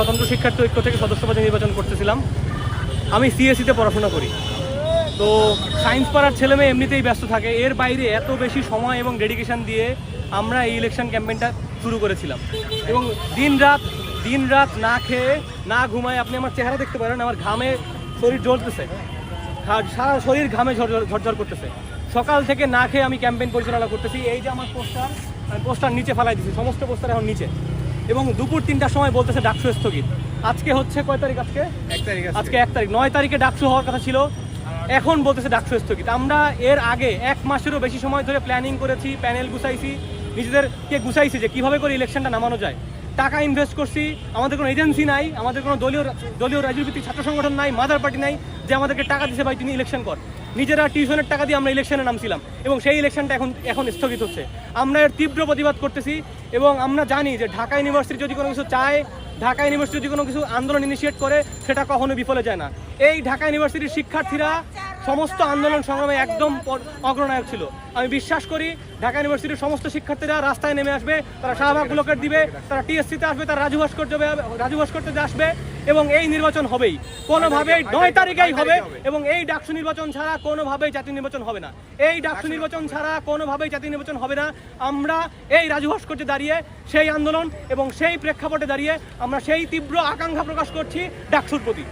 স্বতন্ত্র শিক্ষার্থী ঐক্য থেকে সদস্যপদে নির্বাচন করতেছিলাম। আমি সিএসসিতে পড়াশোনা করি। তো সায়েন্স পাড়ার ছেলে মেয়ে এমনিতেই ব্যস্ত থাকে। এর বাইরে এত বেশি সময় এবং ডেডিকেশন দিয়ে আমরা এই ইলেকশন ক্যাম্পেইনটা শুরু করেছিলাম। এবং দিন রাত দিন রাত না খেয়ে, না ঘুমায় আপনি আমার চেহারা দেখতে পারেন, আমার ঘামে শরীর জ্বলতেছে। সারা শরীর ঘামে ঝরঝর করতেছে। সকাল থেকে না খেয়ে আমি ক্যাম্পেইন পরিচালনা করতেছি। এই যে আমার পোস্টার পোস্টার নিচে ফেলাই দিচ্ছি সমস্ত পোস্টার এখন নিচে। এবং দুপুর তিনটার সময় বলতেছে ডাকসু স্থগিত। আজকে হচ্ছে কয় তারিখ আজকে? এক তারিখ আজকে। এক তারিখ। নয় তারিখে ডাকসু হওয়ার কথা ছিল। এখন বলতেছে ডাকসু স্থগিত। আমরা এর আগে এক মাসেরও বেশি সময় ধরে প্ল্যানিং করেছি প্যানেল গুছাইছি নিজেদেরকে গুছাইছি যে কীভাবে করে ইলেকশনটা নামানো যায়। টাকা ইনভেস্ট করছি আমাদের কোনো এজেন্সি নাই আমাদের কোনো দলীয় দলীয় রাজনৈতিক ছাত্র সংগঠন নাই মাদার পার্টি নাই যে আমাদেরকে টাকা দিছে ভাই তুমি ইলেকশন কর। নিজেরা টিউশনের টাকা দিয়ে আমরা ইলেকশনে নামছিলাম এবং সেই ইলেকশনটা এখন এখন স্থগিত হচ্ছে। আমরা এর তীব্র প্রতিবাদ করতেছি। এবং আমরা জানি যে ঢাকা ইউনিভার্সিটি যদি কোনো কিছু চায়, ঢাকা ইউনিভার্সিটি যদি কোনো কিছু আন্দোলন ইনিশিয়েট করে, সেটা কখনো বিফলে যায় না। এই ঢাকা ইউনিভার্সিটির শিক্ষার্থীরা সমস্ত আন্দোলন সংগ্রামে একদম অগ্রনায়ক ছিল। আমি বিশ্বাস করি ঢাকা ইউনিভার্সিটির সমস্ত শিক্ষার্থীরা রাস্তায় নেমে আসবে, তারা শাহবাগ ব্লকেট দিবে, তারা টিএসসিতে আসবে, তারা রাজু ভাস্কর্য রাজু ভাস্কর্যতে আসবে এবং এই নির্বাচন হবেই। কোনোভাবেই নয় তারিখেই হবে এবং এই ডাকসু নির্বাচন ছাড়া কোনোভাবেই জাতীয় নির্বাচন হবে না। এই ডাকসু নির্বাচন ছাড়া কোনোভাবেই জাতীয় নির্বাচন হবে না। আমরা এই রাজু ভাস্কর্যে দাঁড়িয়ে সেই আন্দোলন এবং সেই প্রেক্ষাপটে দাঁড়িয়ে আমরা সেই তীব্র আকাঙ্ক্ষা প্রকাশ করছি ডাকসুর প্রতি।